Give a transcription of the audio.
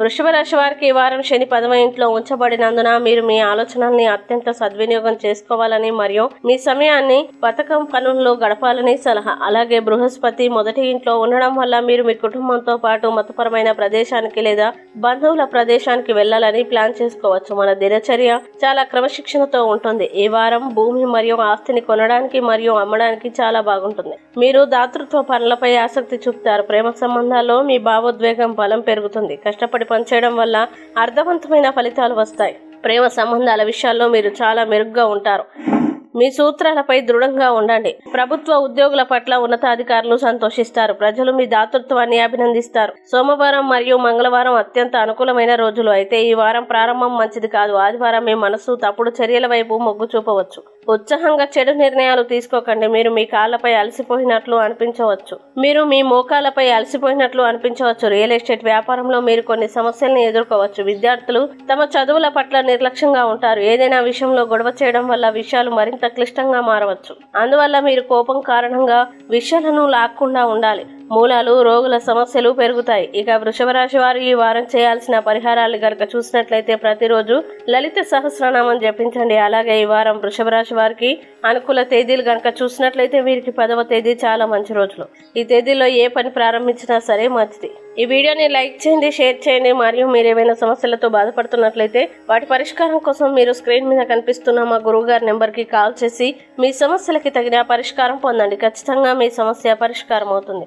వృషభ రాశి వారికి ఈ వారం శని పదవ ఇంట్లో ఉంచబడినందున మీరు మీ ఆలోచనల్ని అత్యంత సద్వినియోగం చేసుకోవాలని మరియు మీ సమయాన్ని పథకం పనుల్లో గడపాలని సలహా. అలాగే బృహస్పతి మొదటి ఇంట్లో ఉండడం వల్ల మీరు మీ కుటుంబంతో పాటు మతపరమైన ప్రదేశానికి లేదా బంధువుల ప్రదేశానికి వెళ్ళాలని ప్లాన్ చేసుకోవచ్చు. మన దినచర్య చాలా క్రమశిక్షణతో ఉంటుంది. ఈ వారం భూమి మరియు ఆస్తిని కొనడానికి మరియు అమ్మడానికి చాలా బాగుంటుంది. మీరు దాతృత్వ పనులపై ఆసక్తి చూపుతారు. ప్రేమ సంబంధాల్లో మీ భావోద్వేగం బలం పెరుగుతుంది. కష్టపడి పనిచేయడం వల్ల అర్థవంతమైన ఫలితాలు వస్తాయి. ప్రేమ సంబంధాల విషయాల్లో మీరు చాలా మెరుగ్గా ఉంటారు. మీ సూత్రాలపై దృఢంగా ఉండండి. ప్రభుత్వ ఉద్యోగుల పట్ల ఉన్నతాధికారులు సంతోషిస్తారు. ప్రజలు మీ దాతృత్వాన్ని అభినందిస్తారు. సోమవారం మరియు మంగళవారం అత్యంత అనుకూలమైన రోజులు. అయితే ఈ వారం ప్రారంభం మంచిది కాదు. ఆదివారం మీ మనసు తప్పుడు చర్యల వైపు మొగ్గు చూపవచ్చు. ఉత్సాహంగా చెడు నిర్ణయాలు తీసుకోకండి. మీరు మీ కాళ్ళపై అలసిపోయినట్లు అనిపించవచ్చు. మీరు మీ మోకాలపై అలసిపోయినట్లు అనిపించవచ్చు. రియల్ ఎస్టేట్ వ్యాపారంలో మీరు కొన్ని సమస్యలను ఎదుర్కోవచ్చు. విద్యార్థులు తమ చదువుల పట్ల నిర్లక్ష్యంగా ఉంటారు. ఏదైనా విషయంలో గొడవ చేయడం వల్ల విషయాలు మరింత క్లిష్టంగా మారవచ్చు. అందువల్ల మీరు కోపం కారణంగా విషయాలను లాక్కుండా ఉండాలి. మూలాలు రోగుల సమస్యలు పెరుగుతాయి. ఇక వృషభ రాశి వారు ఈ వారం చేయాల్సిన పరిహారాలు గనక చూసినట్లయితే ప్రతిరోజు లలిత సహస్రనామం జపించండి. అలాగే ఈ వారం వృషభ రాశి వారికి అనుకూల తేదీలు గనక చూసినట్లయితే వీరికి పదవ తేదీ చాలా మంచి రోజులు. ఈ తేదీలో ఏ పని ప్రారంభించినా సరే మంచిది. ఈ వీడియోని లైక్ చేయండి షేర్ చేయండి. మరియు మీరు ఏమైనా సమస్యలతో బాధపడుతున్నట్లయితే వాటి పరిష్కారం కోసం మీరు స్క్రీన్ మీద కనిపిస్తున్న మా గురువు గారి నెంబర్కి కాల్ చేసి మీ సమస్యలకి తగిన పరిష్కారం పొందండి. ఖచ్చితంగా మీ సమస్య పరిష్కారం అవుతుంది